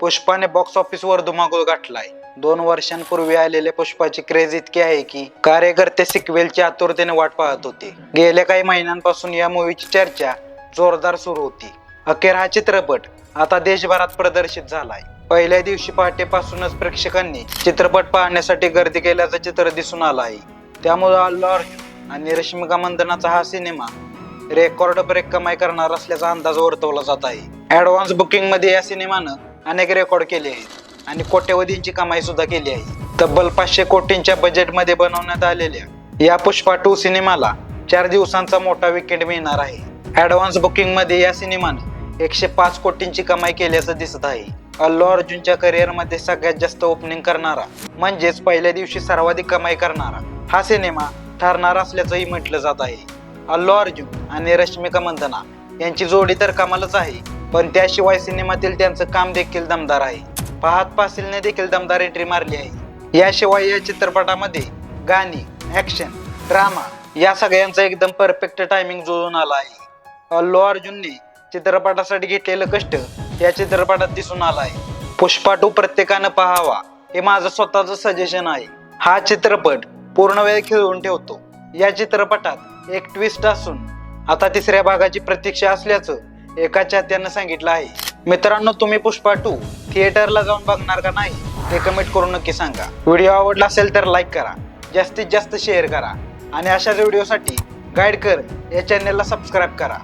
पुष्पाने box ऑफिसवर धुमाकूळ गाठलाय दोन वर्षांपूर्वी आलेल्या पुष्पाची क्रेज इतकी आहे की कार्यकर्ते सिक्वेलची आतुरतेने वाट पाहत होते. गेल्या काही महिन्यांपासून या मूवीची चर्चा जोरदार सुरू होती. अखेर हा चित्रपट आता देशभरात प्रदर्शित झालाय. पहिल्या दिवशी पहाटेपासूनच प्रेक्षकांनी चित्रपट पाहण्यासाठी गर्दी केल्याचं चित्र दिसून आलं आहे त्यामुळे अल्लू अर्जुन आणि रश्मिका मंदनाचा हा सिनेमा रेकॉर्ड ब्रेक कमाई करणार असल्याचा अंदाज वर्तवला जात आहे. ऍडव्हान्स बुकिंगमध्ये या सिनेमानं अनेक रेकॉर्ड केले आहेत. आणि कोट्यवधींची कमाई सुद्धा केली आहे. तब्बल पाचशे कोटींच्या बजेटमध्ये बनवण्यात आलेल्या या पुष्पा टू सिनेमाला चार दिवसांचा मोठा विकेंड मिळणार आहे. ऍडव्हान्स बुकिंगमध्ये या सिनेमानं एकशे पाच कोटींची कमाई केल्याचं दिसत आहे. अल्लू अर्जुनच्या करिअरमध्ये सगळ्यात जास्त ओपनिंग करणारा म्हणजेच पहिल्या दिवशी सर्वाधिक कमाई करणारा हा सिनेमा ठरणार असल्याचंही म्हटलं जात आहे. अल्लू अर्जुन आणि रश्मिका मंदना यांची जोडी तर कमालच आहे. पण त्याशिवाय सिनेमातील त्यांचं काम देखील दमदार आहे. पाहत पासिलने देखील दमदार एंट्री मारली आहे. याशिवाय या चित्रपटामध्ये गाणी ॲक्शन ड्रामा या सगळ्यांचा एकदम परफेक्ट टायमिंग जुळून आला आहे. अल्लू अर्जुनने चित्रपटासाठी घेतलेलं कष्ट या चित्रपटात दिसून आला आहे. पुष्पा टू प्रत्येकानं पाहावा हे माझं स्वतःचं सजेशन आहे. हा चित्रपट पूर्ण वेळ खेळून ठेवतो. या चित्रपटात एक ट्विस्ट असून आता तिसऱ्या भागाची प्रतीक्षा असल्याचं एका चाहत्यानं सांगितलं आहे. मित्रांनो तुम्ही पुष्पा टू थिएटरला जाऊन बघणार का नाही ते कमेंट करून नक्की सांगा. व्हिडिओ आवडला असेल तर लाईक करा जास्तीत जास्त शेअर करा आणि अशाच व्हिडिओसाठी गाईड कर या चॅनलला सबस्क्राईब करा.